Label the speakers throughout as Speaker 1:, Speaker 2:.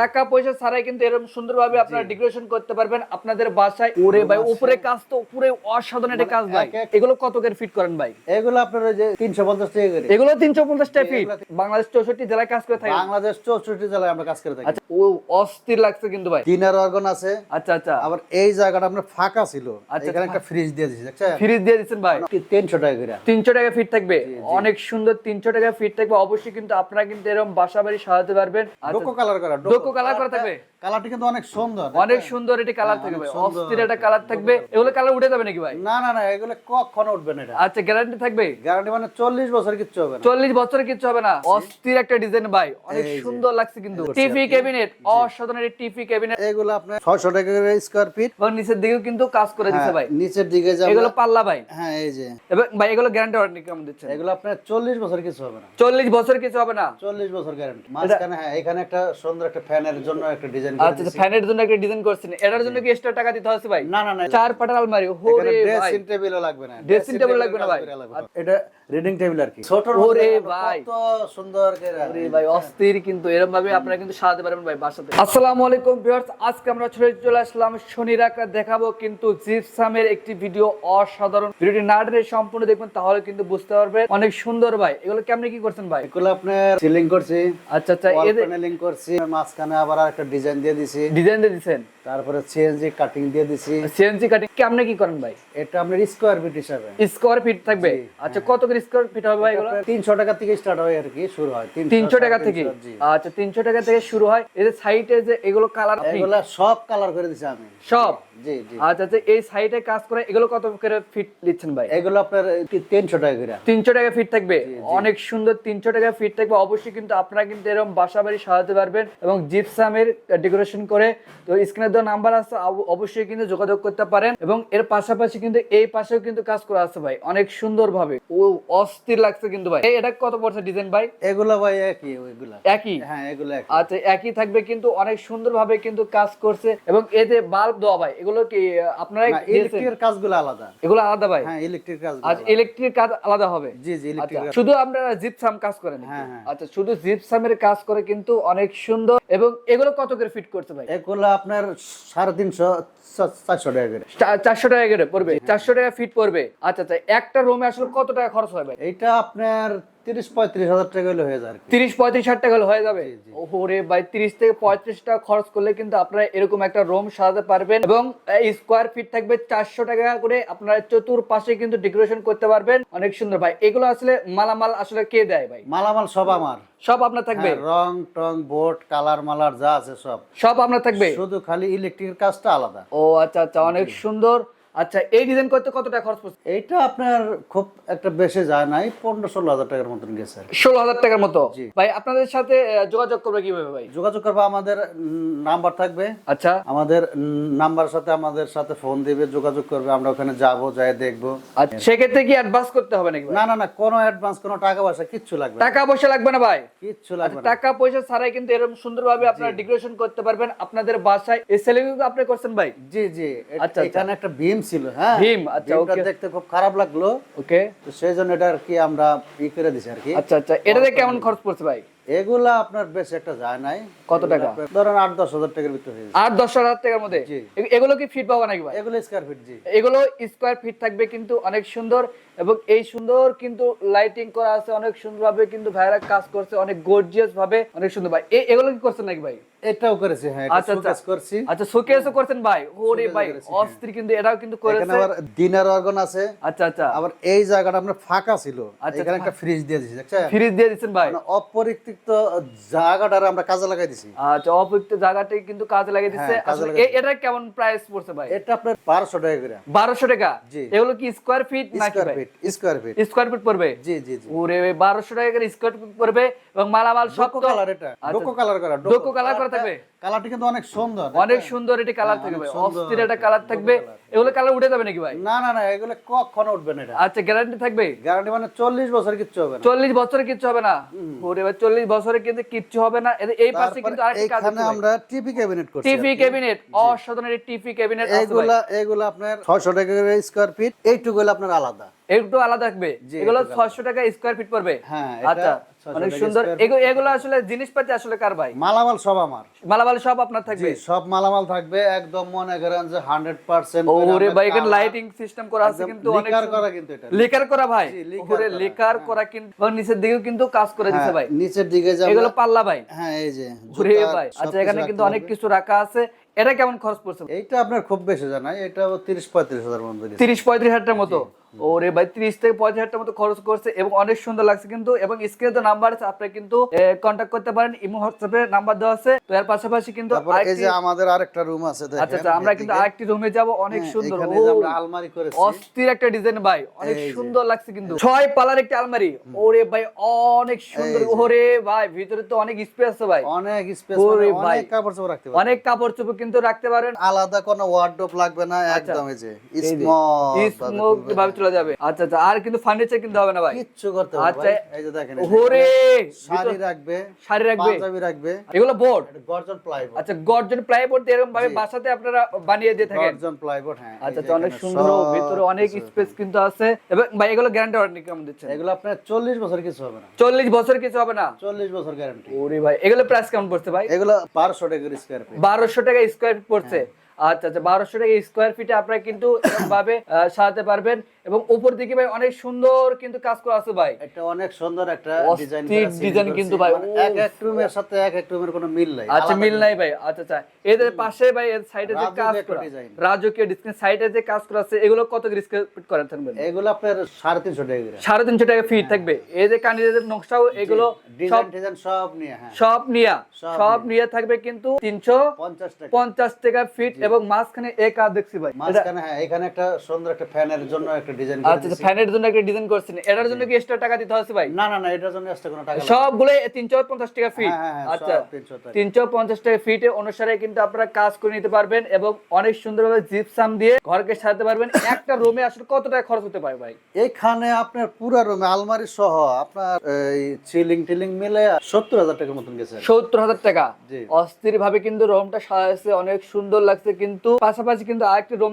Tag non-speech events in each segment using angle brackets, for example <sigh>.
Speaker 1: টাকা পয়সা ছাড়াই কিন্তু এরকম সুন্দরভাবে আপনারা ডেকোরেশন করতে পারবেন। আপনাদের বাসায় ওরে ভাই উপরে কাজ তো পুরো অসাধারণ একটা কাজ ভাই। এগুলো কত করে ফিট করেন ভাই?
Speaker 2: এগুলো আপনার যে তিনশো পঞ্চাশ টাকা করে।
Speaker 1: এগুলো তিনশো পঞ্চাশ টাকা ফিট বাংলাদেশ চৌষট্টি জেলায় কাজ করে থাকে
Speaker 2: বাংলাদেশ চৌষট্টি জেলায় আমরা কাজ করে থাকি।
Speaker 1: আচ্ছা ও অস্থির লাগছে কিন্তু ভাই।
Speaker 2: দিনার অর্গন আছে।
Speaker 1: আচ্ছা আচ্ছা।
Speaker 2: আবার এই জায়গাটা আপনার ফাঁকা ছিল।
Speaker 1: আচ্ছা,
Speaker 2: এখানে একটা ফ্রিজ দিয়ে দিয়েছি দেখছেন?
Speaker 1: ফ্রিজ দিয়ে দিচ্ছেন ভাই।
Speaker 2: তিনশো টাকা করে।
Speaker 1: তিনশো টাকা ফিট থাকবে। অনেক সুন্দর তিনশো টাকা ফিট থাকবে। অবশ্যই কিন্তু আপনারা কিন্তু এরকম বাসা বাড়ি সাজাতে পারবেন। আচ্ছা,
Speaker 2: ডোকো কালার করা
Speaker 1: ডোকো কালার করা থাকবে?
Speaker 2: কালারটি কিন্তু অনেক সুন্দর
Speaker 1: অনেক সুন্দর এটি কালার
Speaker 2: হ্যাঁ,
Speaker 1: থাকবে।
Speaker 2: অনেক
Speaker 1: ভাই
Speaker 2: সুন্দর।
Speaker 1: অস্থির একটা কালার থাকবে। এগুলো কালার উঠে যাবে নাকি ভাই?
Speaker 2: না না না এগুলো কখনো উঠবে না এটা।
Speaker 1: আচ্ছা গ্যারান্টি থাকবে?
Speaker 2: গ্যারান্টি মানে চল্লিশ বছর কিচ্ছু হবে না।
Speaker 1: চল্লিশ বছরে কিছু হবে না। অস্থির একটা ডিজাইন ভাই। অনেক সুন্দর লাগছে কিন্তু। টিভি ক্যাবিনেট অসাধারণ টিভি ক্যাবিনেট
Speaker 2: এগুলো আপনার ছয়শো টাকা করে স্কোয়ার ফিট
Speaker 1: এবং নিচের দিকেও কিন্তু কাজ করে দিছে ভাই।
Speaker 2: নিচের দিকে
Speaker 1: এগুলো পাল্লা ভাই।
Speaker 2: হ্যাঁ এই যে।
Speaker 1: এবং ভাই এগুলো গ্যারান্টি ওয়ারেন্টি কেমন দিচ্ছেন?
Speaker 2: এগুলো আপনার চল্লিশ বছর কিছু হবে না।
Speaker 1: চল্লিশ বছর কিছু হবে না।
Speaker 2: চল্লিশ বছর গ্যারান্টি মাঝখানে হ্যাঁ এখানে একটা সুন্দর একটা ফ্যানের জন্য একটা ডিজাইন
Speaker 1: আচ্ছা ফ্যানের জন্য একটা ডিজাইন করছেন। এটার জন্য কি এক্সট্রা টাকা দিতে হচ্ছে ভাই?
Speaker 2: না না না
Speaker 1: চার পাটার আলমারি হোরে
Speaker 2: ড্রেসিং টেবিলও লাগবে না।
Speaker 1: Dressing table লাগবে না ভাই।
Speaker 2: এটা রিডিং টেবিল আর কি। ছোট
Speaker 1: ওরে ভাই।
Speaker 2: কত সুন্দর করে
Speaker 1: ভাই অস্থির কিন্তু। এরকম ভাবে আপনারা কিন্তু সাজাতে পারবেন ভাই বাসাতে। আসসালামু আলাইকুম ভিউয়ার্স আজকে আমরা ছড়ে চলে আসলাম দেখাবো কিন্তু জিপসামের একটি ভিডিও অসাধারণ। ভিডিওটি না টেনে সম্পূর্ণ দেখবেন তাহলে কিন্তু বুঝতে পারবেন। অনেক সুন্দর ভাই। এগুলো কেমনে কি করছেন ভাই?
Speaker 2: এগুলো আপনার সিলিং করছি
Speaker 1: আচ্ছা আচ্ছা
Speaker 2: প্যানেলিং করছি মাঝখানে আবার একটা ডিজাইন দিয়ে দিছি।
Speaker 1: ডিজাইন দিয়ে দিছেন?
Speaker 2: তারপরে সিএনজি কাটিং দিয়ে দিছি।
Speaker 1: সিএনজি কাটিং কেমনে কি করেন ভাই?
Speaker 2: এটা আপনার স্কোয়ার ফিট হিসাবে।
Speaker 1: স্কোয়ার ফিট থাকবে? আচ্ছা কত করে স্কোয়ার ফিট হবে ভাই এগুলো?
Speaker 2: তিনশো টাকা থেকে স্টার্ট হয় আর কি শুরু হয়।
Speaker 1: তিনশো টাকা থেকে? আচ্ছা তিনশো টাকা থেকে শুরু হয়। এই যে সাইটে যে এগুলো কালার
Speaker 2: এগুলো সব কালার করে দিছি আমি।
Speaker 1: সব? আচ্ছা আচ্ছা এই সাইটে কাজ করে এগুলো কত করে ফিট দিচ্ছেন ভাই?
Speaker 2: এগুলো আপনার তিনশো টাকা করে।
Speaker 1: তিনশো টাকা ফিট থাকবে? অনেক সুন্দর তিনশো টাকা ফিট থাকবে। অবশ্যই কিন্তু আপনারা কিন্তু এরকম বাসা বাড়ি সাজাতে পারবেন এবং জিপসামের ডেকোরেশন করে। তো স্ক্রিনের দেওয়া নাম্বার আছে অবশ্যই কিন্তু যোগাযোগ করতে পারেন। এবং এর পাশাপাশি কিন্তু এই পাশেও কিন্তু কাজ করা আছে ভাই অনেক সুন্দর ভাবে ও অস্থির লাগছে কিন্তু ভাই। এটা কত পড়ছে ডিজাইন ভাই?
Speaker 2: এগুলা ভাই একই ওইগুলা।
Speaker 1: একই?
Speaker 2: হ্যাঁ এগুলো
Speaker 1: আচ্ছা একই থাকবে কিন্তু অনেক সুন্দর ভাবে কিন্তু কাজ করছে। এবং যে বাল্ব দেওয়া ভাই এগুলো কি আপনারা?
Speaker 2: ইলেকট্রিকের কাজগুলো আলাদা।
Speaker 1: এগুলো আলাদা ভাই?
Speaker 2: হ্যাঁ ইলেকট্রিক কাজ
Speaker 1: আচ্ছা ইলেকট্রিক কাজ আলাদা হবে?
Speaker 2: জি জি ইলেকট্রিক
Speaker 1: আচ্ছা, শুধু আমরা জিপসাম কাজ করেন
Speaker 2: হ্যাঁ, হ্যাঁ।
Speaker 1: আচ্ছা শুধু জিপসামের কাজ করে কিন্তু অনেক সুন্দর। এবং এগুলো কত করে ফিট করতে ভাই?
Speaker 2: এগুলো আপনার সাড়ে তিনশো চা- চারশো টাকা করে।
Speaker 1: চা- চারশো টাকা করে পড়বে? চারশো টাকা ফিট পড়বে? আচ্ছা আচ্ছা একটা রুমে আসলে কত টাকা খরচ হয় ভাই?
Speaker 2: এইটা আপনার তিরিশ পঁয়ত্রিশ হাজার টাকা হলে হয়ে কি।
Speaker 1: তিরিশ পঁয়ত্রিশ হাজার টাকা হলে হয়ে যাবে? ওরে ভাই তিরিশ থেকে পঁয়ত্রিশ টাকা খরচ করলে কিন্তু আপনারা এরকম একটা রুম সাজাতে পারবেন এবং স্কোয়ার ফিট থাকবে চারশো টাকা করে। আপনারা চতুর্পাশে কিন্তু ডেকোরেশন করতে পারবেন। অনেক সুন্দর ভাই এগুলো আসলে মালামাল আসলে কে দেয় ভাই?
Speaker 2: মালামাল সব আমার।
Speaker 1: সব আপনার থাকবে?
Speaker 2: হ্যাঁ, রং টং বোর্ড কালার মালার যা আছে সব।
Speaker 1: সব আপনার থাকবে?
Speaker 2: শুধু খালি ইলেকট্রিকের কাজটা আলাদা।
Speaker 1: ও আচ্ছা আচ্ছা অনেক সুন্দর। আচ্ছা এই ডিজাইন করতে কত টাকা খরচ পড়ছে?
Speaker 2: এইটা আপনার খুব একটা বেশি যায় নাই পনেরো ষোলো হাজার টাকার মতন গেছে।
Speaker 1: ষোলো হাজার টাকার মতো। ভাই আপনাদের সাথে যোগাযোগ করবে কীভাবে ভাই?
Speaker 2: যোগাযোগ করব আমাদের নাম্বার থাকবে।
Speaker 1: আচ্ছা।
Speaker 2: আমাদের নাম্বার সাথে আমাদের সাথে ফোন দিবে যোগাযোগ করবে আমরা ওখানে যাব যাই দেখব।
Speaker 1: আচ্ছা সেক্ষেত্রে কি অ্যাডভান্স করতে হবে নাকি
Speaker 2: না না না কোনো অ্যাডভান্স কোনো টাকা পয়সা কিচ্ছু লাগবে না।
Speaker 1: টাকা পয়সা লাগবে না ভাই?
Speaker 2: কিচ্ছু লাগবে না।
Speaker 1: টাকা পয়সা ছাড়াই কিন্তু এরকম সুন্দরভাবে আপনারা ডেকোরেশন করতে পারবেন। আপনাদের বাসায় এই সেলিং আপনি করছেন ভাই?
Speaker 2: জি জি।
Speaker 1: আচ্ছা,
Speaker 2: এখানে একটা ভীম ছিল হ্যাঁ?
Speaker 1: ভীম, আচ্ছা, ওকে।
Speaker 2: দেখতে খুব খারাপ লাগল।
Speaker 1: ওকে।
Speaker 2: তো সেই জন্য এটা আর কি আমরা ই করে দিছি আর কি।
Speaker 1: আচ্ছা আচ্ছা এটাতে কেমন খরচ পড়ছে ভাই?
Speaker 2: এগুলা আপনার বেশ একটা যায় নাই।
Speaker 1: কত টাকা?
Speaker 2: ধরেন আট দশ হাজার টাকার ভিতরে
Speaker 1: আট দশ হাজার টাকার মধ্যে? এগুলো কি ফিট পাবো নাকি
Speaker 2: এগুলো স্কোয়ার ফিট জি।
Speaker 1: এগুলো স্কোয়ার ফিট থাকবে কিন্তু অনেক সুন্দর এবং এই সুন্দর কিন্তু লাইটিং করা আছে অনেক সুন্দরভাবে কিন্তু ভাইরা কাজ করছে অনেক গর্জিয়াস ভাবে অনেক সুন্দর ভাই। এগুলো কি করছেন নাকি ভাই?
Speaker 2: এটাও করেছি হ্যাঁ
Speaker 1: আচ্ছা, আচ্ছা।
Speaker 2: showcase করছি।
Speaker 1: আচ্ছা শোকেসও করছেন ভাই? ওরে ভাই
Speaker 2: হ্যাঁ।
Speaker 1: কিন্তু এটাও কিন্তু করেছে।
Speaker 2: আবার অর্গন আছে।
Speaker 1: আচ্ছা আচ্ছা।
Speaker 2: আবার এই জায়গাটা আপনার ফাঁকা ছিল।
Speaker 1: আচ্ছা,
Speaker 2: এখানে একটা ফ্রিজ দিয়ে দেখছেন?
Speaker 1: ফ্রিজ দিয়ে দিচ্ছেন ভাই।
Speaker 2: মানে অপরিক্ত জায়গাটারে আমরা কাজে লাগাই দিছি।
Speaker 1: আচ্ছা অপরিক্ত জায়গাটাই কিন্তু কাজে লাগিয়ে
Speaker 2: হ্যাঁ,
Speaker 1: আসলে এটা কেমন প্রাইস পড়ছে ভাই?
Speaker 2: এটা আপনার বারোশো টাকা করে।
Speaker 1: বারোশো টাকা?
Speaker 2: জি।
Speaker 1: এগুলো কি স্কোয়ার ফিট না
Speaker 2: square feet square feet
Speaker 1: square feet পড়বে?
Speaker 2: জি জি জি।
Speaker 1: ওরে বারোশো টাকা করে স্কোয়ার ফিট পড়বে এবং মালামাল সব
Speaker 2: কালার এটা।
Speaker 1: আচ্ছা।
Speaker 2: ডোকো কালার করা
Speaker 1: ডোকো কালার করা থাকবে?
Speaker 2: কালারটি কিন্তু অনেক সুন্দর
Speaker 1: অনেক সুন্দর এটি কালার থাকবে
Speaker 2: অনেক
Speaker 1: ভাই।
Speaker 2: সুন্দর।
Speaker 1: অস্থির একটা কালার থাকবে। এগুলো কালার উঠে যাবে নাকি ভাই?
Speaker 2: না না না এগুলো কখনো উঠবে না এটা।
Speaker 1: আচ্ছা গ্যারান্টি থাকবে?
Speaker 2: গ্যারান্টি মানে চল্লিশ বছর কিচ্ছু হবে না।
Speaker 1: চল্লিশ বছরে কিচ্ছু হবে না? ওরে ভাই চল্লিশ বছরে কিন্তু কিচ্ছু হবে না। এই পাশে কিন্তু আরেকটি কাজ
Speaker 2: এখানে আমরা টিভি ক্যাবিনেট করছি
Speaker 1: টিভি ক্যাবিনেট অসাধারণ টিভি ক্যাবিনেট
Speaker 2: এগুলা এগুলা আপনার টাকা স্কোয়ার ফিট এইটুকু আপনার আলাদা।
Speaker 1: একটু আলাদা থাকবে। এগুলো
Speaker 2: একটু
Speaker 1: ছয়শো টাকা স্কোয়ার ফিট পড়বে।
Speaker 2: হ্যাঁ
Speaker 1: আচ্ছা।
Speaker 2: 600
Speaker 1: অনেক সুন্দর। এগুলো আসলে জিনিসপাতি আসলে কার ভাই?
Speaker 2: মালামাল সব আমার।
Speaker 1: মালামাল সব আপনার থাকবে?
Speaker 2: সব মালামাল থাকবে একদম মনে করেন যে হান্ড্রেড পার্সেন্ট
Speaker 1: ওরে ভাই এখানে লাইটিং সিস্টেম করা আছে কিন্তু অনেক
Speaker 2: লিকার করা কিন্তু এটা।
Speaker 1: লেকার করা ভাই
Speaker 2: লিকার করা,
Speaker 1: করা কিন্তু নিচের দিকেও কিন্তু কাজ করে দিছে
Speaker 2: হ্যাঁ,
Speaker 1: ভাই।
Speaker 2: নিচের দিকে যে
Speaker 1: এগুলো পাল্লা ভাই।
Speaker 2: হ্যাঁ এই যে
Speaker 1: ঘুরে ভাই আচ্ছা এখানে কিন্তু অনেক কিছু রাখা আছে। এটা কেমন খরচ পড়ছে?
Speaker 2: এইটা আপনার খুব বেশি জানাই এটা তিরিশ পঁয়ত্রিশ হাজার মতো গেছে।
Speaker 1: তিরিশ পঁয়ত্রিশ হাজার মতো? ওরে ভাই তিরিশ থেকে পঁয়ত্রিশ হাজার মতো খরচ করছে এবং অনেক সুন্দর লাগছে কিন্তু এবং স্ক্রিনে তো নাম্বার আছে আপনি কিন্তু কন্ট্যাক্ট করতে পারেন ইমো হোয়াটসঅ্যাপে নাম্বার দেওয়া আছে। তো এর পাশাপাশি কিন্তু
Speaker 2: এই যে আমাদের আরেকটা রুম আছে
Speaker 1: আচ্ছা আচ্ছা আমরা কিন্তু আরেকটি রুমে যাব অনেক
Speaker 2: হ্যাঁ,
Speaker 1: সুন্দর। ও
Speaker 2: আলমারি করেছি।
Speaker 1: অস্থির একটা ডিজাইন ভাই অনেক সুন্দর লাগছে কিন্তু। ছয় পালার একটা আলমারি। ওরে ভাই অনেক সুন্দর। ওরে ভাই ভিতরে তো অনেক স্পেস আছে ভাই।
Speaker 2: অনেক স্পেস
Speaker 1: ওরে ভাই।
Speaker 2: অনেক কাপড় চোপড় রাখতে পারবেন
Speaker 1: অনেক কাপড় চোপড় কিন্তু রাখতে পারেন।
Speaker 2: আলাদা কোনো ওয়ার্ডরোব লাগবে না একদম এই যে।
Speaker 1: ভাবে চলে যাবে। আচ্ছা আচ্ছা আর কিন্তু ফার্নিচার কিনতে হবে না ভাই।
Speaker 2: কিচ্ছু করতে হবে
Speaker 1: আচ্ছা,
Speaker 2: এই যে দেখেন
Speaker 1: ওরে
Speaker 2: শাড়ি রাখবে
Speaker 1: শাড়ি রাখবে।
Speaker 2: পাঞ্জাবি রাখবে।
Speaker 1: এগুলো বোর্ড
Speaker 2: এটা গর্জন প্লাইবোর্ড
Speaker 1: আচ্ছা গর্জন প্লাইবোর্ড এরকম ভাবে বাসাতে আপনারা বানিয়ে দিয়ে থাকেন।
Speaker 2: গর্জন প্লাইবোর্ড হ্যাঁ
Speaker 1: আচ্ছা
Speaker 2: যে
Speaker 1: আচ্ছা অনেক সুন্দর ভিতরে অনেক স্পেস কিন্তু আছে। এবং ভাই এগুলো গ্যারান্টি ওয়ারেন্টি কেমন দিচ্ছেন?
Speaker 2: এগুলো আপনার চল্লিশ বছর কিছু হবে না।
Speaker 1: চল্লিশ বছর কিছু হবে না?
Speaker 2: চল্লিশ বছর গ্যারান্টি
Speaker 1: ওরে ভাই এগুলো প্রাইস কেমন পড়ছে ভাই?
Speaker 2: এগুলো বারোশো টাকা স্কোয়ার ফিট
Speaker 1: বারোশো টাকা স্কোয়ার ফিট পড়ছে। আচ্ছা আচ্ছা বারোশো টাকা স্কোয়ার ফিটে আপনারা কিন্তু এরকম ভাবে সাজাতে পারবেন। এবং উপর দিকে ভাই অনেক সুন্দর কিন্তু কাজ করা আছে ভাই।
Speaker 2: এটা অনেক সুন্দর একটা
Speaker 1: অস্থির
Speaker 2: ডিজাইন
Speaker 1: কিন্তু ভাই, ও।
Speaker 2: এক এক রুমের সাথে এক এক রুমের কোনো মিল নাই।
Speaker 1: আচ্ছা মিল নাই ভাই আচ্ছা আচ্ছা। এদের পাশে ভাই এর সাইডে যে কাজ করা রাজকীয় ডিসপ্লে সাইডে যে কাজ করা আছে এগুলো কত ফিট করেন থাকবেন?
Speaker 2: এগুলো আপনার সাড়ে তিনশো টাকা করে।
Speaker 1: সাড়ে তিনশো টাকা ফিট থাকবে। এই যে কান্ডিদের নকশাও এগুলো সব
Speaker 2: ডিজাইন ডিজাইন সব নিয়ে হ্যাঁ।
Speaker 1: সব নিয়া
Speaker 2: সব
Speaker 1: নিয়ে। থাকবে কিন্তু তিনশো
Speaker 2: পঞ্চাশ টাকা।
Speaker 1: পঞ্চাশ টাকা ফিট এবং মাঝখানে এক দেখছি ভাই।
Speaker 2: মাঝখানে হ্যাঁ এখানে একটা সুন্দর একটা ফ্যানের জন্য একটা ডিজাইন
Speaker 1: আচ্ছা ফ্যানের জন্য একটা ডিজাইন করছেন। এটার জন্য কি এক্সট্রা টাকা দিতে হচ্ছে ভাই?
Speaker 2: না না না এটার জন্য এক্সট্রা কোনো টাকা
Speaker 1: সবগুলো তিনশো পঞ্চাশ টাকা ফিট আচ্ছা
Speaker 2: সব 300 টাকা।
Speaker 1: তিনশো পঞ্চাশ টাকা ফিটে অনুসারে কিন্তু আপনারা কাজ করে নিতে পারবেন এবং অনেক সুন্দরভাবে জিপসাম দিয়ে ঘরকে সাজাতে পারবেন। একটা রুমে আসলে কত টাকা খরচ হতে পারে ভাই?
Speaker 2: এইখানে আপনার পুরো রুমে আলমারি সহ আপনার এই সিলিং টিলিং মিলে সত্তর হাজার টাকার মতন গেছে।
Speaker 1: সত্তর হাজার টাকা? অস্থির ভাবে কিন্তু রুমটা সাজাচ্ছে অনেক সুন্দর লাগছে কিন্তু। পাশাপাশি কিন্তু আরেকটা রুম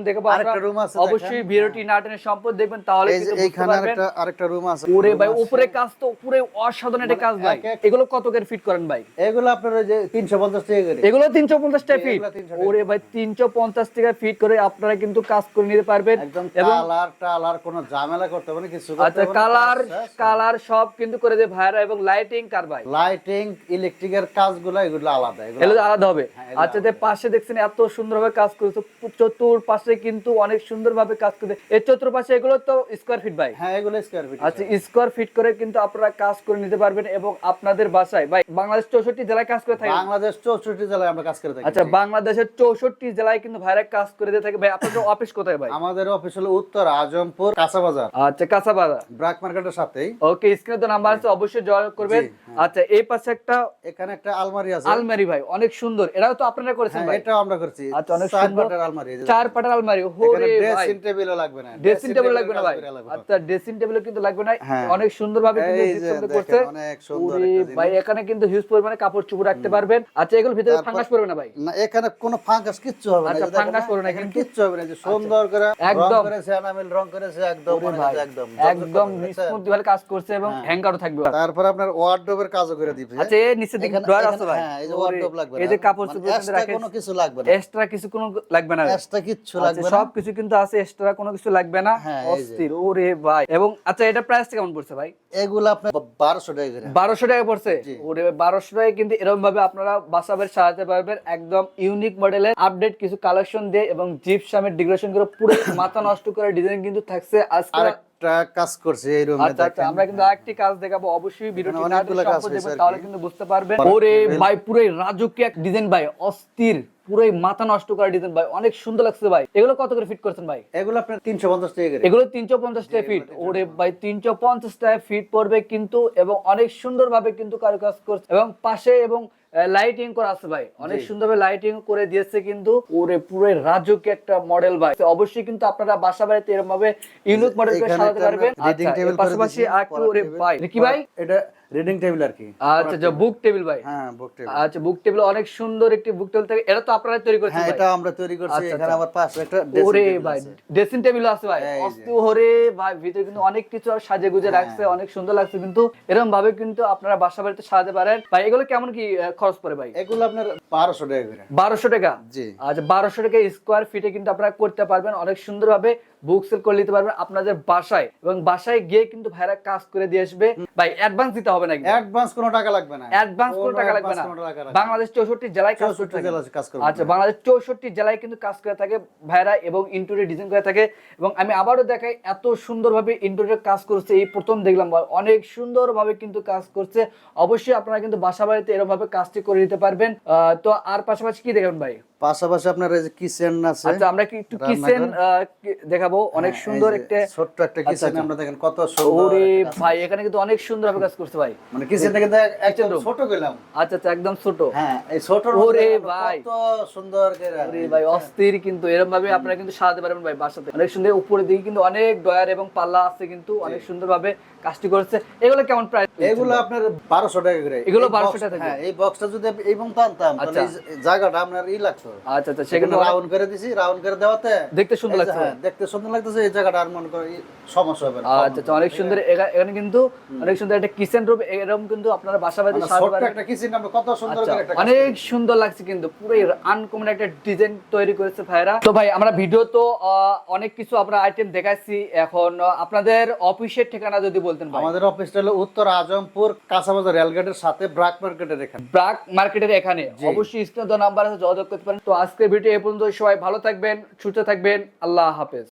Speaker 2: room আছে
Speaker 1: অবশ্যই। ভিডিওটি না টেনে সম্পদ দেখবেন তাহলে
Speaker 2: এই এইখানে আরেকটা আরেকটা রুম আছে।
Speaker 1: ওরে ভাই উপরে কাজ তো পুরো অসাধারণ একটা কাজ ভাই। এগুলো কত করে ফিট করেন ভাই?
Speaker 2: এগুলো আপনার ওই যে তিনশো পঞ্চাশ টাকা করে।
Speaker 1: এগুলো তিনশো পঞ্চাশ টাকা ফিট
Speaker 2: এগুলো 300 টাকা।
Speaker 1: ওরে ভাই তিনশো পঞ্চাশ টাকা ফিট করে আপনারা কিন্তু কাজ করে নিতে পারবেন।
Speaker 2: একদম কালার টালার কোনো ঝামেলা করতে হবে না কিছু
Speaker 1: আচ্ছা কালার কালার সব কিন্তু করে দেয় ভাইরা এবং লাইটিং কার ভাই?
Speaker 2: লাইটিং ইলেকট্রিকের কাজগুলো এগুলো আলাদা এগুলো
Speaker 1: আলাদা। হবে।
Speaker 2: হ্যাঁ,
Speaker 1: আচ্ছা যে পাশে দেখছেন এত সুন্দরভাবে কাজ করেছে চতুর পাশে কিন্তু অনেক সুন্দরভাবে কাজ করে এর চতুর পাশে এগুলো তো স্কোয়ার ফিট ভাই।
Speaker 2: হ্যাঁ এগুলো স্কোয়ার ফিট
Speaker 1: আচ্ছা স্কোয়ার ফিট করে কিন্তু আপনারা কাজ করে নিতে পারবেন এবং আপনাদের বাসায় ভাই বাংলাদেশ চৌষট্টি জেলায় কাজ করে থাকে
Speaker 2: বাংলাদেশ চৌষট্টি জেলায় আমরা কাজ করে থাকি
Speaker 1: আচ্ছা বাংলাদেশের চৌষট্টি জেলায় কিন্তু ভাইরা কাজ করে দিয়ে থাকে। ভাই আপনাদের <coughs> অফিস কোথায় ভাই?
Speaker 2: আমাদের অফিস হলো উত্তর আজমপুর কাঁচাবাজার।
Speaker 1: আচ্ছা কাঁচাপাড়া
Speaker 2: ব্রাক মার্কেটের সাথেই।
Speaker 1: ওকে স্ক্রিনে তো নাম্বার আছে অবশ্যই যোগাযোগ করবেন। আচ্ছা এই পাশে একটা
Speaker 2: এখানে একটা আলমারি আছে।
Speaker 1: আলমারি ভাই অনেক সুন্দর। এটাও তো আপনারা করেছেন
Speaker 2: হ্যাঁ
Speaker 1: ভাই?
Speaker 2: এটাও আমরা করছি।
Speaker 1: আচ্ছা, অনেক সুন্দর।
Speaker 2: আলমারি
Speaker 1: চার পাটার আলমারি হোরে ভাই।
Speaker 2: ড্রেসিং টেবিলও লাগবে না।
Speaker 1: ড্রেসিং টেবিল লাগবে না ভাই? আচ্ছা ড্রেসিং টেবিল কিন্তু লাগবে না।
Speaker 2: হ্যাঁ।
Speaker 1: অনেক সুন্দরভাবে কিন্তু করছে। ভাই এখানে কিন্তু হিউজ পরিমাণে কাপড় চুপড় রাখতে পারবেন। আচ্ছা এগুলো ভিতরে ফাঙ্গাস পড়বে না ভাই?
Speaker 2: না এখানে কোনো ফাঙ্গাস কিচ্ছু হবে না।
Speaker 1: আচ্ছা, ফাঙ্গাস পড়বে না
Speaker 2: এখানে কিচ্ছু হবে না। যে সুন্দর করে
Speaker 1: একদম।
Speaker 2: করেছে এনামেল রং করেছে একদম একদম।
Speaker 1: একদম ভাবে কাজ করছে এবং হ্যাঙ্গারও থাকবে
Speaker 2: তারপর আপনার ওয়ার্ডরোবের কাজও করে দিবে
Speaker 1: আচ্ছা এই নিচের দিকে ড্রয়ার আছে ভাই।
Speaker 2: হ্যাঁ, এই যে ওয়ার্ডরোব লাগবে
Speaker 1: এই যে কাপড়
Speaker 2: মানে
Speaker 1: চোপড়
Speaker 2: কোনো কিছু লাগবে না।
Speaker 1: এক্সট্রা কিছু কোনো লাগবে না
Speaker 2: এক্সট্রা কিচ্ছু
Speaker 1: আচ্ছা,
Speaker 2: লাগবে না?
Speaker 1: সব কিছু কিন্তু আছে এক্সট্রা কোনো কিছু লাগবে না।
Speaker 2: হ্যাঁ।
Speaker 1: অস্থির ওরে ভাই। এবং আচ্ছা এটা প্রাইস কেমন পড়ছে ভাই?
Speaker 2: এগুলো আপনার বারোশো টাকা করে।
Speaker 1: বারোশো টাকা পড়ছে? ওরে বারোশো টাকায় কিন্তু এরকম ভাবে আপনারা সাজাতে পারবেন একদম ইউনিক মডেলের আপডেট কিছু কালেকশন দিয়ে এবং জিপসামের ডেকোরেশন করে পুরো মাথা নষ্ট করে ডিজাইন কিন্তু থাকছে আজকে।
Speaker 2: আরেকটা কাজ করছে এই রুমে
Speaker 1: আচ্ছা আচ্ছা আমরা কিন্তু আরেকটি কাজ দেখাবো। অবশ্যই ভিডিওটি না
Speaker 2: অনেকগুলো কাজ হয়েছে
Speaker 1: তাহলে কিন্তু বুঝতে পারবেন। ওরে ভাই পুরোই রাজকীয় এক ডিজাইন ভাই অস্থির পুরোই মাথা নষ্ট করা ডিজাইন ভাই অনেক সুন্দর লাগছে ভাই। এগুলো কত করে ফিট করছেন ভাই?
Speaker 2: এগুলো আপনার তিনশো পঞ্চাশ টাকা করে।
Speaker 1: এগুলো তিনশো পঞ্চাশ টাকা ফিট ওরে ভাই তিনশো পঞ্চাশ টাকা ফিট পড়বে কিন্তু এবং অনেক সুন্দর ভাবে কিন্তু কারুকাজ করছে। এবং পাশে এবং লাইটিং করা আছে ভাই। অনেক সুন্দরভাবে লাইটিং করে দিয়েছে কিন্তু ওরে পুরো রাজকীয় একটা মডেল ভাই। তো অবশ্যই কিন্তু আপনারা বাসা বাড়িতে এরকম ভাবে ইউনিক মডেল করে সাজাতে পারবেন। আচ্ছা, পাশাপাশি
Speaker 2: আর
Speaker 1: ওরে ভাই। কি ভাই?
Speaker 2: এটা রিডিং টেবিল আর কি।
Speaker 1: আচ্ছা যে বুক টেবিল ভাই।
Speaker 2: হ্যাঁ বুক টেবিল
Speaker 1: আচ্ছা বুক টেবিল অনেক সুন্দর একটি বুক টেবিল থাকে। এটা তো আপনারা তৈরি করেছেন
Speaker 2: হ্যাঁ এটা আমরা তৈরি করছি।
Speaker 1: আচ্ছা,
Speaker 2: এখানে
Speaker 1: আচ্ছা।
Speaker 2: আবার পাশে একটা
Speaker 1: ওরে ভাই ড্রেসিং টেবিল আছে ভাই। ওরে ভাই ভিতরে কিন্তু অনেক কিছু সাজে গুজে
Speaker 2: হ্যাঁ।
Speaker 1: রাখছে অনেক সুন্দর লাগছে কিন্তু। এরকম ভাবে কিন্তু আপনারা বাসা বাড়িতে সাজাতে পারেন। ভাই এগুলো কেমন কি খরচ পড়ে ভাই?
Speaker 2: এগুলো আপনার বারোশো টাকা করে।
Speaker 1: বারোশো টাকা?
Speaker 2: জি।
Speaker 1: আচ্ছা বারোশো টাকা স্কোয়ার ফিটে কিন্তু আপনারা করতে পারবেন। অনেক সুন্দর ভাবে বুক সেল করে নিতে পারবেন আপনাদের বাসায়। এবং বাসায় গিয়ে কিন্তু ভাইরা কাজ করে দিয়ে আসবে। ভাই অ্যাডভান্স দিতে হবে নাকি
Speaker 2: অ্যাডভান্স কোনো টাকা লাগবে না।
Speaker 1: অ্যাডভান্স কোনো টাকা লাগবে না।
Speaker 2: না।
Speaker 1: বাংলাদেশ চৌষট্টি জেলায় কাজ করতে।
Speaker 2: কাজ করবে।
Speaker 1: আচ্ছা বাংলাদেশ চৌষট্টি জেলায় কিন্তু কাজ করে থাকে ভাইরা এবং ইন্টোরিয়ার ডিজাইন করে থাকে। এবং আমি আবারও দেখাই এত সুন্দরভাবে ইন্টোরিয়ার কাজ করছে। এই প্রথম দেখলাম ভাই, অনেক সুন্দরভাবে কিন্তু কাজ করছে। অবশ্যই আপনারা কিন্তু বাসা বাড়িতে এরকম ভাবে কাজটি করে নিতে পারবেন। তো আর পাশাপাশি কি দেখবেন ভাই?
Speaker 2: পাশাপাশি আপনার এই যে কিচেন আছে
Speaker 1: আচ্ছা আমরা কি একটু। কিচেন দেখাবো? অনেক
Speaker 2: হ্যাঁ,
Speaker 1: সুন্দর একটা
Speaker 2: ছোট্ট একটা
Speaker 1: আচ্ছা,
Speaker 2: কিচেন
Speaker 1: আচ্ছা।
Speaker 2: আমরা দেখেন কত সুন্দর
Speaker 1: ওরে ভাই এখানে কিন্তু অনেক সুন্দরভাবে কাজ করছে ভাই।
Speaker 2: মানে কিচেনটা কিন্তু একদম ছোট গেলাম
Speaker 1: আচ্ছা আচ্ছা একদম ছোট।
Speaker 2: হ্যাঁ এই ছোট
Speaker 1: ওরে ভাই।
Speaker 2: কত সুন্দর করে
Speaker 1: ভাই অস্থির কিন্তু এরকম ভাবে আপনারা কিন্তু সাজাতে পারবেন ভাই বাসাতে। অনেক সুন্দর উপরের দিকে কিন্তু অনেক ডয়ার এবং পাল্লা আছে কিন্তু অনেক সুন্দর ভাবে কাজটি করেছে। এগুলো কেমন প্রাইস
Speaker 2: এগুলো আপনার বারোশো টাকা করে।
Speaker 1: এগুলো
Speaker 2: এই
Speaker 1: 1200 টাকা।
Speaker 2: হ্যাঁ এই বক্সটা যদি এই মতো আনতাম তাহলে
Speaker 1: আচ্ছা।
Speaker 2: জায়গাটা আপনার ই লাগতো।
Speaker 1: আচ্ছা আচ্ছা
Speaker 2: সেখানে রাউন্ড করে দিছি রাউন্ড করে দেওয়াতে
Speaker 1: দেখতে সুন্দর লাগছে
Speaker 2: হ্যাঁ, দেখতে সুন্দর লাগতেছে এই জায়গাটা আর মনে করো সমস্যা হবে না।
Speaker 1: আচ্ছা আচ্ছা অনেক সুন্দর এখানে কিন্তু অনেক সুন্দর একটা কিচেন রুম এরকম কিন্তু আপনারা বাসা বাড়িতে
Speaker 2: মানে একটা কিচেন আমরা কত সুন্দর
Speaker 1: আচ্ছা,
Speaker 2: করে একটা
Speaker 1: অনেক সুন্দর লাগছে কিন্তু পুরো আনকমন একটা ডিজাইন তৈরি করেছে ভাইরা। তো ভাই আমরা ভিডিও তো অনেক কিছু আমরা আইটেম দেখাচ্ছি এখন আপনাদের অফিসের ঠিকানা যদি বলতেন ভাই।
Speaker 2: আমাদের অফিসটা হলো উত্তর আজমপুর কাঁচাবাজার রেলগেটের সাথে ব্রাক মার্কেটের এখানে।
Speaker 1: ব্রাক মার্কেটের এখানে। অবশ্যই স্ক্রিনে নাম্বার আছে যোগাযোগ করতে পারেন। তো আজকের ভিডিও এ পর্যন্ত সবাই ভালো থাকবেন সুস্থ থাকবেন আল্লাহ হাফেজ।